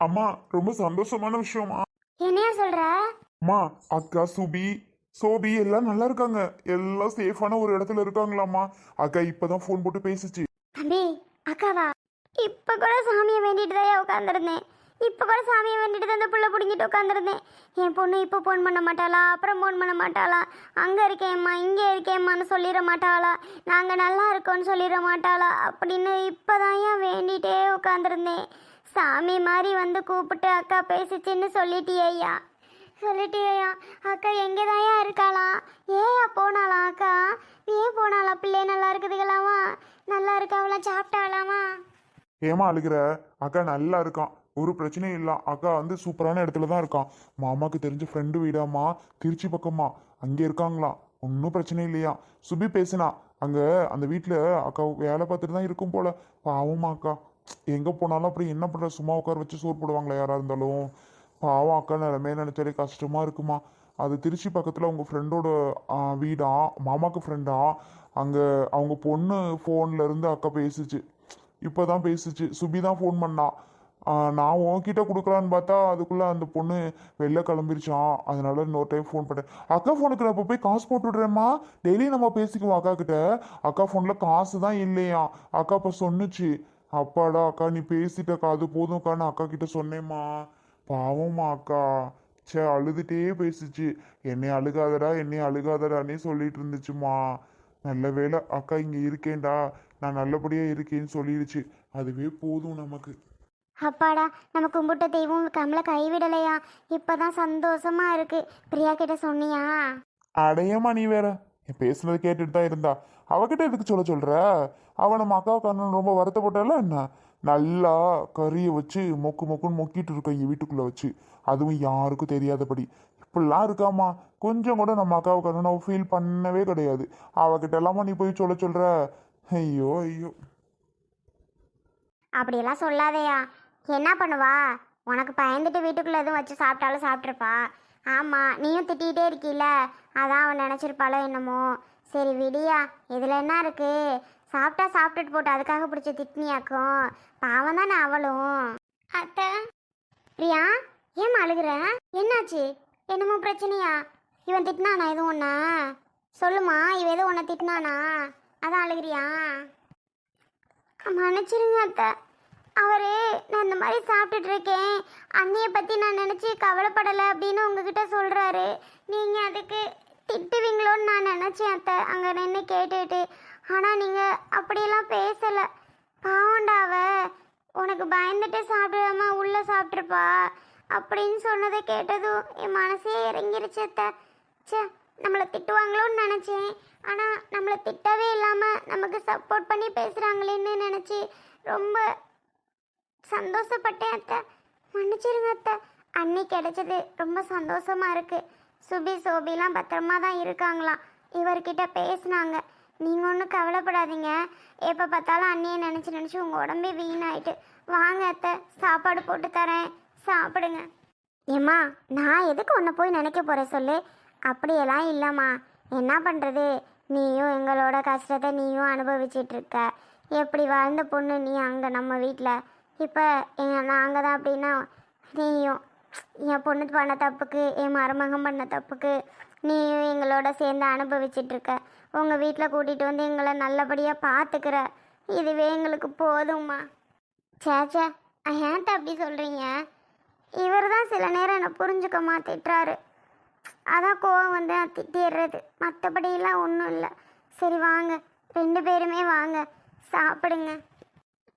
அம்மா ரொம்ப சந்தோஷமான விஷயமா? என்னையா சொல்ற? அம்மா அக்கா சுபி சோபி எல்லாம் நல்லா இருக்காங்க. எல்லாம் சேஃபான ஒரு இடத்துல இருக்காங்களாம்மா. அக்கா இப்பதான் ஃபோன் போட்டு பேசுச்சு. தம்பி அக்காவா? இப்ப கூட சாமியை வேண்டிட்டு தான் உட்காந்துருந்தேன் இப்ப கூட சாமியை வேண்டிட்டு தான் அந்த புள்ள பிடிங்கிட்டு உட்காந்துருந்தேன் என் பொண்ணு இப்போ ஃபோன் பண்ண மாட்டாளா? அப்புறம் ஃபோன் பண்ண மாட்டாளா? அங்க இருக்கேம்மா இங்கே இருக்கேம்மான்னு சொல்லிட மாட்டாளா? நாங்க நல்லா இருக்கோம்னு சொல்லிட மாட்டாளா? அப்படின்னு இப்பதான் ஏன் வேண்டிட்டே உட்காந்துருந்தேன் சாமி மாதிரி வந்து கூப்பிட்டு அக்கா பேசிச்சின்னு சொல்லிட்டியா சொல்லிட்டியா அக்கா எங்கே தாயா இருக்காளா? ஏயா போனாளா அக்கா? ஏன் போனாளா? பிள்ளை நல்லா இருக்குதுங்களாமா நல்லா இருக்காவலாம் சாப்பிட்டாளாமா? ஏமா அழுகிற? அக்கா நல்லா இருக்கான். ஒரு பிரச்சனையும் இல்லை. அக்கா வந்து சூப்பரான இடத்துல தான் இருக்கான். மாமாக்கு தெரிஞ்ச ஃப்ரெண்டு வீடாமா திருச்சி பக்கமா அங்கே இருக்காங்களாம் ஒன்றும் பிரச்சனை இல்லையா? சுபி பேசினா. அங்கே அந்த வீட்டில் அக்கா வேலை பார்த்துட்டு தான் இருக்கும் போல. பாவமா அக்கா. எங்கே போனாலும் அப்புறம் என்ன பண்ணுற சும்மா உட்கார வச்சு சோறு போடுவாங்களா? யாராக இருந்தாலும். பாவம் அக்கா நிலமே நினச்சாலே கஷ்டமாக இருக்குமா? அது திருச்சி பக்கத்தில் உங்கள் ஃப்ரெண்டோட வீடா? மாமாக்கு ஃப்ரெண்டா அங்கே அவங்க பொண்ணு ஃபோன்லேருந்து அக்கா பேசிச்சு. இப்போ தான் பேசிச்சு. சுபி தான் ஃபோன் பண்ணா. நான் உன்கிட்ட கொடுக்கலான்னு பார்த்தா அதுக்குள்ளே அந்த பொண்ணு வெளில கிளம்பிருச்சான் அதனால இன்னொரு டைம் ஃபோன் பண்ணேன். அக்கா ஃபோனுக்கு நான் இப்போ போய் காசு போட்டு விடுறேம்மா. டெய்லி நம்ம பேசிக்குவோம் அக்கா கிட்ட அக்கா ஃபோனில் காசு தான் இல்லையா அக்கா இப்போ சொன்னுச்சு. அப்பாடா அக்கா நீ பேசிட்டக்கா அது போதும்க்கா நான் அக்கா கிட்ட சொன்னேம்மா. பாவம்மா அக்கா. ச்சே அழுதுட்டே பேசுச்சு. என்னை அழுகாதடா என்னை அழுகாதடான்னே சொல்லிட்டு இருந்துச்சுமா நல்ல வேளை அக்கா இங்க இருக்கேன்டா. நான் நல்லபடியா இருக்கேன்னு சொல்லிடுச்சு. அதுவே போதும் நமக்கு. அப்பாடா நம்ம கும்பிட்ட தெய்வம் நம்மளை கைவிடலையா? இப்பதான் சந்தோஷமா இருக்கு. பிரியா கிட்ட சொன்னியா? அடையம்மா நீ வேற. என் பேசுனது கேட்டுட்டு தான் இருந்தா. அவகிட்ட எதுக்கு சொல்ல சொல்கிற அவ நம்ம அக்காவுக்கு அண்ணன் ரொம்ப வருத்தப்பட்டால என்ன? நல்லா கறியை வச்சு மொக்கு மொக்குன்னு மொக்கிட்டு இருக்கா என் வீட்டுக்குள்ளே வச்சு. அதுவும் யாருக்கும் தெரியாதபடி. இப்படிலாம் இருக்காமா கொஞ்சம் கூட நம்ம அக்காவுக்கு அண்ணன் ஃபீல் பண்ணவே கிடையாது. அவகிட்ட எல்லாமா நீ போய் சொல்ல சொல்கிற ஐயோ ஐயோ. அப்படியெல்லாம் சொல்லாதயா. என்ன பண்ணுவா? உனக்கு பயந்துட்டு வீட்டுக்குள்ளே எதுவும் வச்சு சாப்பிட்டாலும் சாப்பிட்ருப்பா ஆமாம் நீயும் திட்டிகிட்டே இருக்கீல அதான் அவன் நினச்சிருப்பாளோ என்னமோ. சரி விடியா இதில் என்ன இருக்கு? சாப்பிட்டா சாப்பிட்டுட்டு போட்டு அதுக்காக பிடிச்ச திட்னியாக்கும். பாவம் தானே அவளும். அத்தை பிரியா ஏன் அழுகுற? என்னாச்சு? என்னமோ பிரச்சனையா? இவன் திட்டினானா எதுவும் ஒன்றா சொல்லுமா இவன் எதுவும் உன்னை திட்டினானா அதான் அழுகுறியா? மன்னிச்சிருங்க அத்தை. அவரு நான் இந்த மாதிரி சாப்பிட்டுட்டு இருக்கேன். அண்ணியை பற்றி நான் நினச்சி கவலைப்படலை அப்படின்னு உங்ககிட்ட சொல்கிறாரு நீங்கள் அதுக்கு திட்டுவீங்களோன்னு நான் நினச்சேன் அத்தை. அங்கே நின்று கேட்டுட்டு. ஆனால் நீங்கள் அப்படியெல்லாம் பேசலை. பாவண்டாவ உனக்கு பயந்துட்டு சாப்பிடாம உள்ளே சாப்பிட்ருப்பா அப்படின்னு சொன்னதை கேட்டதும் என் மனசே இறங்கிருச்சு அத்தை. ச்சே நம்மளை திட்டுவாங்களோன்னு நினச்சேன். ஆனால் நம்மளை திட்டவே இல்லாமல் நமக்கு சப்போர்ட் பண்ணி பேசுகிறாங்களேன்னு நினச்சி ரொம்ப சந்தோஷப்பட்டேன் அத்தை. மன்னிச்சிருங்க அத்தை. அன்னி கிடைச்சது ரொம்ப சந்தோஷமாக இருக்குது சுபி சோபிலாம் பத்திரமா தான் இருக்காங்களாம். இவர்கிட்ட பேசினாங்க. நீங்கள் ஒன்றும் கவலைப்படாதீங்க. எப்போ பார்த்தாலும் அண்ணியை நினச்சி நினச்சி உங்கள் உடம்பே வீணாயிட்டு. வாங்க அத்தை சாப்பாடு போட்டு தரேன். சாப்பிடுங்க. ஏம்மா நான் எதுக்கு ஒன்று போய் நினைக்க போகிறேன் சொல்லு? அப்படியெல்லாம் இல்லைம்மா. என்ன பண்ணுறது நீயும் எங்களோட கஷ்டத்தை நீயும் அனுபவிச்சிட்டு இருக்க. எப்படி வாழ்ந்த பொண்ணு நீ அங்கே நம்ம வீட்டில் இப்போ நாங்கள் தான் அப்படின்னா நீயும் என் பொண்ணு பண்ண தப்புக்கு என் மருமகம் பண்ண தப்புக்கு நீயும் எங்களோட சேர்ந்து அனுபவிச்சிட்ருக்க. உங்கள் வீட்டில் கூட்டிகிட்டு வந்து எங்களை நல்லபடியாக பார்த்துக்கிற இதுவே எங்களுக்கு போதும்மா. சேச்சே ஏன்ட்ட அப்படி சொல்கிறீங்க இவர் தான் சில நேரம் என்னை புரிஞ்சுக்கமா திட்டுறாரு அதான் கோவம் வந்து நான் திட்டிடுறது மற்றபடியெல்லாம் ஒன்றும் இல்லை. சரி வாங்க ரெண்டு பேருமே வாங்க. சாப்பிடுங்க.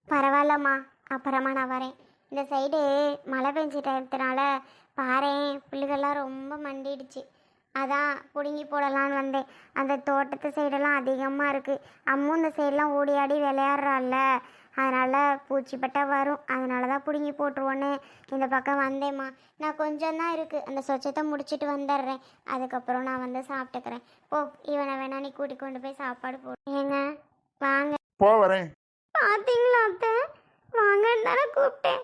பரவாயில்லம்மா அப்புறமா நான் வரேன். இந்த சைடு மழை பெஞ்சிட்டதுனால பாரேன் புல்லுகள்லாம் ரொம்ப மண்டிடுச்சு. அதான் பிடுங்கி போடலான்னு வந்தேன். அந்த தோட்டத்து சைடெல்லாம் அதிகமாக இருக்குது அம்மும் இந்த சைடெலாம் ஓடி ஆடி விளையாடுறாள்ல. அதனால் பூச்சிப்பட்டா வரும். அதனால தான் பிடுங்கி போட்டுருவோன்னு இந்த பக்கம் வந்தேம்மா. நான் கொஞ்சம் தான் இருக்குது அந்த சொச்சத்தை முடிச்சிட்டு வந்துடுறேன். அதுக்கப்புறம் நான் வந்து சாப்பிட்டுக்கிறேன். போ இவனை வேணா நீ கூட்டி கொண்டு போய் சாப்பாடு போடு ஏங்க வாங்க. போ வரேன். பாத்தீங்களா அத்தை? வாங்கன்னு தானே கூப்பிட்டேன்.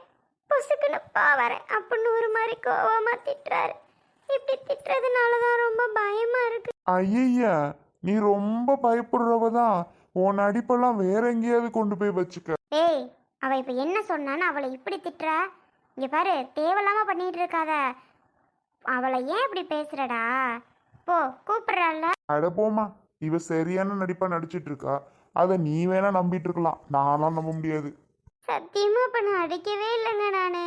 புசுக்குன்னு பா வரேன் அப்படின்னு ஒரு மாதிரி கோவமா திட்டுறாரு. இப்படி திட்டுறதுனால தான் ரொம்ப பயமா இருக்கு. ஐயய்யா நீ ரொம்ப பயப்படுறவ தான் உன் அடிப்பெல்லாம் வேற எங்கேயாவது கொண்டு போய் வச்சுக்க. ஏய் அவ இப்ப என்ன சொன்னான்னு அவளை இப்படி திட்டுற? இங்க பாரு தேவையில்லாம பண்ணிட்டு இருக்காத. அவளை ஏன் இப்படி பேசுறடா? போ கூப்பிடுறாள்ல. அட போம்மா இவ சரியான நடிப்பா நடிச்சிட்டு இருக்கா. அதை நீ வேணா நம்பிட்டு இருக்கலாம். நான்லாம் நம்ப முடியாது. சத்தியமா இப்ப நடிக்கவே இல்லைங்க நானு.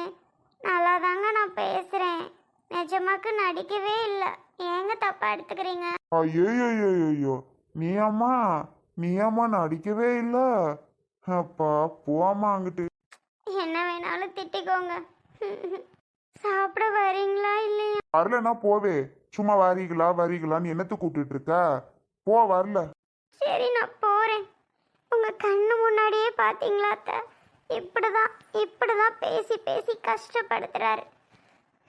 நல்லா தாங்க நான் பேசுறேன். நிஜமாக்கு நடிக்கவே இல்லை. ஏங்க தப்பா எடுத்துக்கிறீங்க? ஐயோ நீ அம்மா நீ அம்மா நடிக்கவே இல்ல. அப்பா போம்மா அங்கிட்டு. என்ன வேணாலும் திட்டிக்கோங்க. சாப்பிட வரீங்களா இல்லையா? வரலன்னா போவே. சும்மா வரீங்களா வரீங்களான்னு என்னத்து கூப்பிட்டுட்டு இருக்க? போ வரல. சரி நான் போறேன். உங்க கண்ணு முன்னாடியே பாத்தீங்களா அத்தை? இப்படிதான் இப்படிதான் பேசி பேசி கஷ்டப்படுத்துறாரு.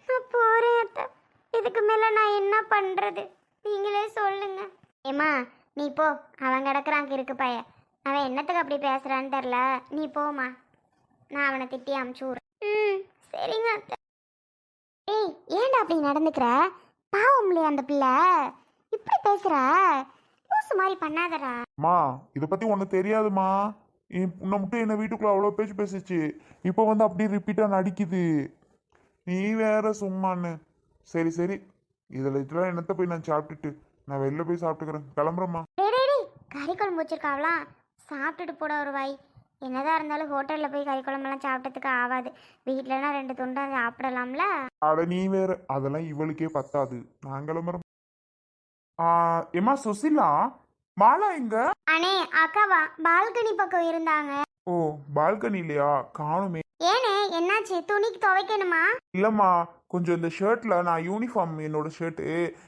நான் போறேன் அத்தை இதுக்கு மேல நான் என்ன பண்றது? நீங்களே சொல்லுங்க. ஏமா நீ போ. அவன் கிடக்குறாங்க இருக்கு பைய. அவன் என்னத்துக்கு அப்படி பேசுறான்னு தெரில நீ போமா நான் அவனை திட்டி அமுச்சு விட்றேன். ம் சரிங்க அத்தை. ஏய் ஏன்டா அப்படி நடந்துக்கிற? பாவம் இல்லையா அந்த பிள்ளை? இப்படி பேசுற? லூசு மாதிரி பண்ணாதடா. அம்மா இதை பத்தி ஒண்ணு தெரியாதுமா. உன்னை மட்டும் என்ன வீட்டுக்குள்ள அவ்வளோ பேச்சு பேசிச்சு. இப்போ வந்து அப்படியே ரிப்பீட்டா நடிக்குது. நீ வேற சும்மான்னு. சரி சரி. இதில் இதெல்லாம் என்னத்த போய் நான் சாப்பிட்டுட்டு? நான் வெளில போய் சாப்பிட்டுக்கிறேன். கிளம்புறேம்மா. கறி குழம்பு வச்சிருக்காவலாம் சாப்பிட்டுட்டு போட ஒரு வாய். என்னதான் இருந்தாலும் ஹோட்டலில் போய் கறி குழம்பெல்லாம் சாப்பிட்டதுக்கு ஆகாது. வீட்டிலனா ரெண்டு துண்டை சாப்பிடலாம்ல? அட நீ வேற. அதெல்லாம் இவளுக்கே பத்தாது. நான் கிளம்புறேன் ஆ ஏம்மா சுசிலா? மாலா எங்க? அண்ணே அக்காவா? பால்கனி பக்கம் இருந்தாங்க. ஓ பால்கனி இல்லையா காணுமே. ஏனே என்னாச்சு? துணிக்கு துவைக்கணுமா? இல்லைம்மா கொஞ்சம் இந்த ஷர்ட்டில் நான் யூனிஃபார்ம் என்னோட ஷர்ட்டு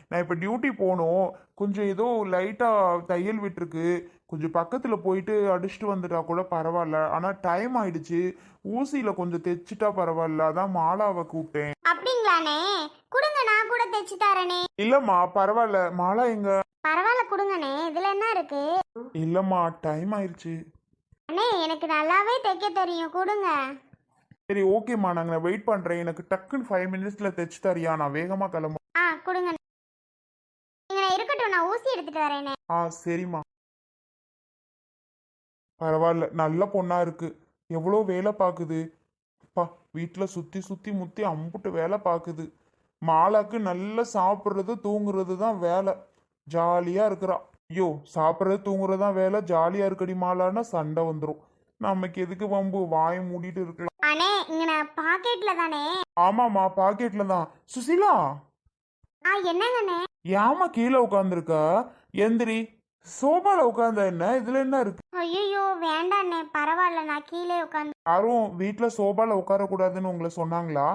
நான் இப்போ டியூட்டி போகணும் கொஞ்சம் ஏதோ லைட்டாக தையல் விட்டுருக்கு. கொஞ்சம் பக்கத்தில் போயிட்டு அடிச்சுட்டு வந்துட்டா கூட பரவாயில்ல. ஆனால் டைம் ஆயிடுச்சு. ஊசியில் கொஞ்சம் தைச்சிட்டா பரவாயில்ல. அதான் மாலாவை கூப்பிட்டேன். அப்படிங்களாண்ணே? கொடுங்க நான் கூட தைச்சு தரேனே. இல்லைம்மா பரவாயில்ல. மாலா எங்க? கொடுங்கண்ணே இதில் என்ன இருக்கு? இல்லைம்மா டைம் ஆயிடுச்சு அண்ணே எனக்கு நல்லாவே தைக்க தெரியும். கொடுங்க. சரி ஓகேம்மா நாங்கள் வெயிட் பண்ணுறேன் எனக்கு டக்குன்னு ஃபைவ் மினிட்ஸில் தைச்சு தரியா. நான் வேகமாக கிளம்பு. ஆ கொடுங்க. நீங்க இருக்கட்டும். நான் ஊசி எடுத்துட்டு வரேனே. ஆ சரிம்மா. பரவாயில்ல. நல்ல பொண்ணா இருக்கு. எவ்வளோ வேலை பார்க்குது. அப்பா வீட்டில் சுற்றி சுற்றி முற்றி அம்புட்டு வேலை பார்க்குது. மாலாக்கு நல்லா சாப்பிட்றது தூங்குறது தான் வேலை. ஜாலியாக இருக்கிறா ஐயோ சாப்பிட்றது தூங்குறது தான் வேலை. ஜாலியாக இருக்கடி மாலான்னா சண்டை வந்துடும் நமக்கு எதுக்கு வம்பு? வாயை மூடிட்டு இருக்கலாம். அண்ணே இங்க நான் பாக்கெட்ல தானே? ஆமாம்மா பாக்கெட்டில் தான். சுசிலா? ஆ என்னங்கண்ணே ஏமா கீழே உட்காந்துருக்க எந்திரி. சோபால உட்காந்த என்ன? இதுல என்ன இருக்கு? ஐயோ வேண்டாண்ணே பரவாயில்ல நான் கீழே உட்காந்து யாரும் வீட்ல சோபால உட்காரக்கூடாதுன்னு உங்களை சொன்னாங்களா?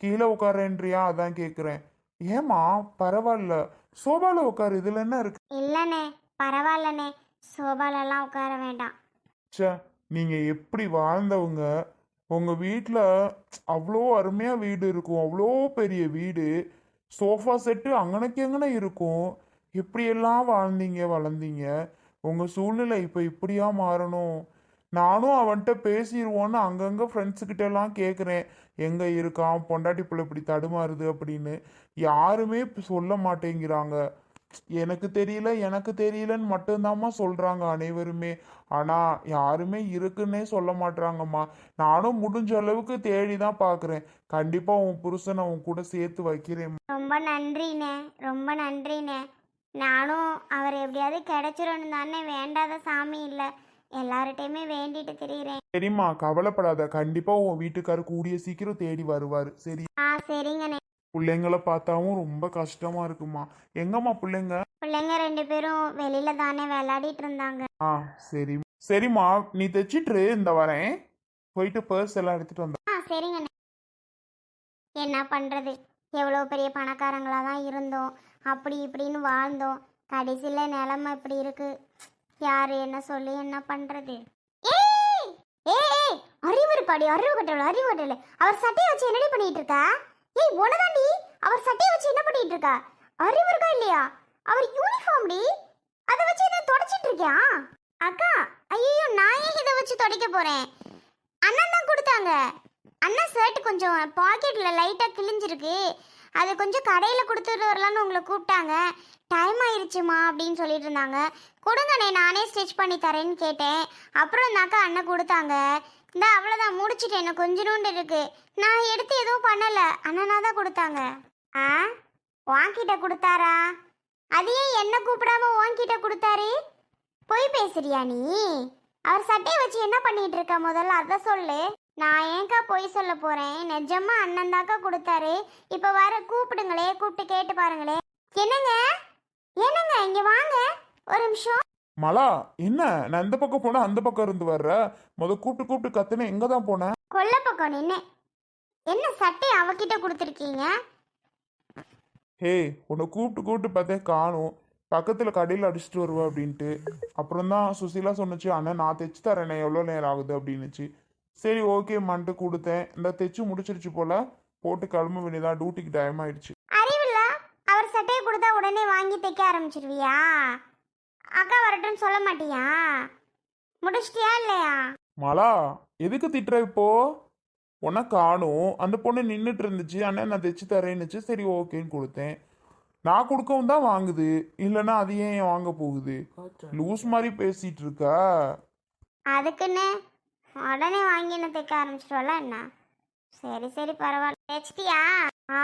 கீழே உட்காரேன்றியா அதான் கேக்குறேன். ஏமா பரவாயில்ல. சோபால உட்காரு இதுல என்ன இருக்கு? இல்லைண்ணே பரவாயில்லண்ணே சோபாலெல்லாம் உட்கார வேண்டாம். ச்சே நீங்க எப்படி வாழ்ந்தவங்க? உங்க வீட்டில் அவ்வளோ அருமையா வீடு இருக்கும் அவ்வளோ பெரிய வீடு சோஃபா செட்டு அங்கனக்கு எங்கன இருக்கும். எப்படியெல்லாம் வாழ்ந்தீங்க வளர்ந்தீங்க? உங்க சூழ்நிலை இப்போ இப்படியா மாறணும்? நானும் அவன்கிட்ட பேசிடுவோன்னு அங்கங்கே ஃப்ரெண்ட்ஸுக்கிட்ட எல்லாம் கேட்குறேன் எங்கே இருக்கான் பொண்டாட்டி பிள்ளை இப்படி தடுமாறுது அப்படின்னு. யாருமே சொல்ல மாட்டேங்கிறாங்க. எனக்கு தெரியல எனக்கு தெரியலன்னு மட்டும்தாம்மா சொல்கிறாங்க அனைவருமே. ஆனால் யாருமே இருக்குன்னே சொல்ல மாட்டுறாங்கம்மா நானும் முடிஞ்ச அளவுக்கு தேடி தான் பார்க்குறேன் கண்டிப்பாக உன் புருஷனை உன் கூட சேர்த்து வைக்கிறேன் ரொம்ப நன்றிண்ணே ரொம்ப நன்றிண்ணே. நானும் அவர் எப்படியாவது கிடைச்சிரும்னு தானே வேண்டாத சாமி இல்லை. எல்லார்கிட்டையுமே வேண்டிட்டு திரியிறேன். சரிம்மா கவலைப்படாத. கண்டிப்பாக உன் வீட்டுக்காரர் கூடிய சீக்கிரம் தேடி வருவார். சரி. ஆ சரிங்கண்ணே. பிள்ளைங்கள பார்த்தாவும் ரொம்ப கஷ்டமா இருக்குமா? எங்கம்மா பிள்ளைங்க? பிள்ளைங்க ரெண்டு பேரும் வெளியில தானே விளையாடிட்டு இருந்தாங்க. ஆ சரி. சரிம்மா நீ தைச்சிட்டு இந்த வரேன். போயிட்டு பர்ஸ் எல்லாம் எடுத்துட்டு வந்த. ஆ சரிங்கண்ணே. என்ன பண்ணுறது எவ்வளோ பெரிய பணக்காரங்களாக தான் இருந்தோம். அப்படி இப்படின்னு வாழ்ந்தோம். கடைசியில் நிலமை இப்படி இருக்கு. யார் என்ன சொல்லி என்ன பண்ணுறது ஏய்! ஏய் அறிவு இருக்காடி அறிவு கட்டல அறிவு கட்டல அவர் சட்டையை வச்சு என்னடி பண்ணிட்டு இருக்கா ஏய் உனதாண்டி அவர் சட்டையை வச்சு என்ன பண்ணிட்டு இருக்கா அறிவு இருக்கா இல்லையா? அவர் யூனிஃபார்ம் டி? அதை வச்சு என்ன தொடச்சிட்டு இருக்கியா அக்கா ஐயோ நான் ஏன் இதை வச்சு துடைக்க போறேன்? அண்ணன் தான் கொடுத்தாங்க. அண்ணா ஷர்ட் கொஞ்சம் பாக்கெட்ல லைட்டாக கிழிஞ்சிருக்கு. அது கொஞ்சம் கடையில் கொடுத்துட்டு வரலான்னு உங்களை கூப்பிட்டாங்க. டைம் ஆயிடுச்சுமா அப்படின்னு சொல்லிட்டு இருந்தாங்க. கொடுங்கண்ணே நானே ஸ்டிச் பண்ணி தரேன்னு கேட்டேன். அப்புறம் இந்தாக்கா அண்ணன் கொடுத்தாங்க. இந்த அவ்வளோதான் முடிச்சிட்டேன். எனக்கு கொஞ்சோண்டு இருக்கு. நான் எடுத்து எதுவும் பண்ணலை. அண்ணனா தான் கொடுத்தாங்க. ஆ? வாங்கிட்ட கொடுத்தாரா? அது ஏன் என்ன கூப்பிடாம வாங்கிட்ட கொடுத்தாரு? பொய் பேசுறியா நீ? அவர் சட்டையை வச்சு என்ன பண்ணிட்டு இருக்க முதல்ல? அதை சொல்லு. நான் ஏன்க்கா பொய் சொல்ல போறேன்? நிஜமா அண்ணன் தாக்கா கொடுத்தாரு. இப்ப வர கூப்பிடுங்களே கூப்பிட்டு கேட்டு பாருங்களே. என்னங்க? என்னங்க? இங்க வாங்க. ஒரு நிமிஷம். மலா என்ன? நான் இந்த பக்கம் போனா அந்த பக்கம் இருந்து வர்ற? முத கூப்பிட்டு கூப்பிட்டு கத்துனேன் எங்க தான் போனேன் கொல்ல பக்கம் நின்று என்ன சட்டை அவகிட்ட கொடுத்துருக்கீங்க? ஹே உன்னை கூப்பிட்டு கூப்பிட்டு பார்த்தேன் காணும். பக்கத்தில் கடையில் அடிச்சுட்டு வருவா அப்படின்ட்டு. அப்புறம் தான் சுசீலா சொன்னுச்சு அண்ணன் நான் தைச்சு தரேனே எவ்வளோ நேரம் ஆகுது? அப்படின்னுச்சு. சரி ஓகே மன்ட்டு கொடுத்தேன். இந்த தைச்சு முடிச்சிருச்சு போல. போட்டு கிளம்ப வேண்டியதான் டியூட்டிக்கு டைம் ஆயிடுச்சு. அறிவில்ல? அவர் சட்டையை கொடுத்தா உடனே வாங்கி தைக்க ஆரம்பிச்சிருவியா? அக்கா வரட்டும்னு சொல்ல மாட்டியா? முடிச்சிட்டியா இல்லையா? மலா எதுக்கு திட்டுற இப்போ? உன்னை காணும். அந்த பொண்ணு நின்றுட்டு இருந்துச்சு. அண்ணன் நான் தைச்சு தரேன்னுச்சு. சரி ஓகேன்னு கொடுத்தேன். நான் கொடுக்கவும் தான் வாங்குது. இல்லைன்னா அது ஏன் வாங்க போகுது? லூஸ் மாதிரி பேசிட்டு இருக்கா? அதுக்குன்னு உடனே வாங்கி என்ன தைக்க ஆரம்பிச்சிருவல என்ன? சரி சரி பரவாயில்ல. தைச்சிட்டியா ஆ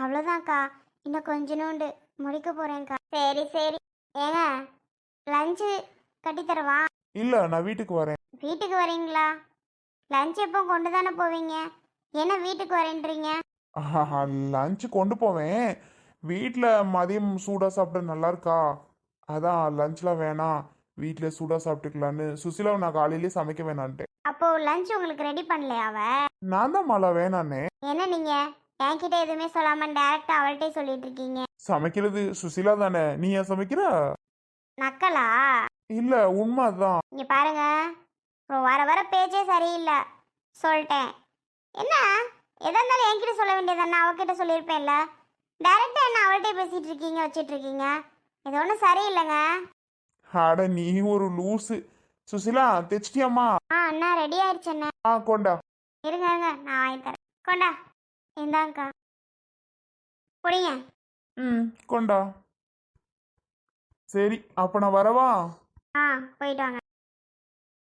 அவ்வளோதான்க்கா இன்னும் கொஞ்சோண்டு முடிக்க போகிறேன்க்கா சரி சரி. ஏங்க லஞ்சு கட்டித்தரவா இல்லை நான் வீட்டுக்கு வரேன். வீட்டுக்கு வரீங்களா? லஞ்ச் எப்போ கொண்டு தானே போவீங்க? என்ன வீட்டுக்கு வரேன்றீங்க? லஞ்சு கொண்டு போவேன். வீட்டில் மதியம் சூடாக சாப்பிட நல்லா இருக்கா அதான் லஞ்ச்லாம் வேணாம். வீட்டில் சூடாக சாப்பிட்டுக்கலான்னு. சுசிலாவை நான் காலையிலேயே சமைக்க வேணான்ட்டேன். அப்போ லஞ்ச் உங்களுக்கு ரெடி பண்ணலையா அவ? நான் தான் மழை வேணான்னே. என்ன நீங்க? என்கிட்ட எதுவுமே சொல்லாம டைரக்டா அவள்கிட்டே சொல்லிட்டு இருக்கீங்க. சமைக்கிறது சுசிலா தானே? நீ ஏன் சமைக்கிற? நக்கலா? இல்லை உண்மை தான் இங்க பாருங்க. அப்புறம் வர வர பேச்சே சரியில்லை. சொல்லிட்டேன். என்ன? எதா இருந்தாலும் என்கிட்ட சொல்ல வேண்டியதானே அவகிட்ட சொல்லியிருப்பேன்ல. டைரக்டா என்ன அவள்கிட்ட பேசிட்டு இருக்கீங்க வச்சிட்டு இருக்கீங்க? இது ஒன்றும் சரியில்லைங்க. அட நீ ஒரு லூசு. சுசிலா தைச்சிட்டியாம்மா? ஆ அண்ணா ரெடி ஆயிடுச்சு அண்ணா. ஆ கொண்டா. இருங்க இருங்க நான் வாங்கி தரேன். கொண்டா. இந்தாங்கக்கா. புடிங்க ம் கொண்டா. சரி அப்போ நான் வரவா? ஆ போயிட்டு வாங்க.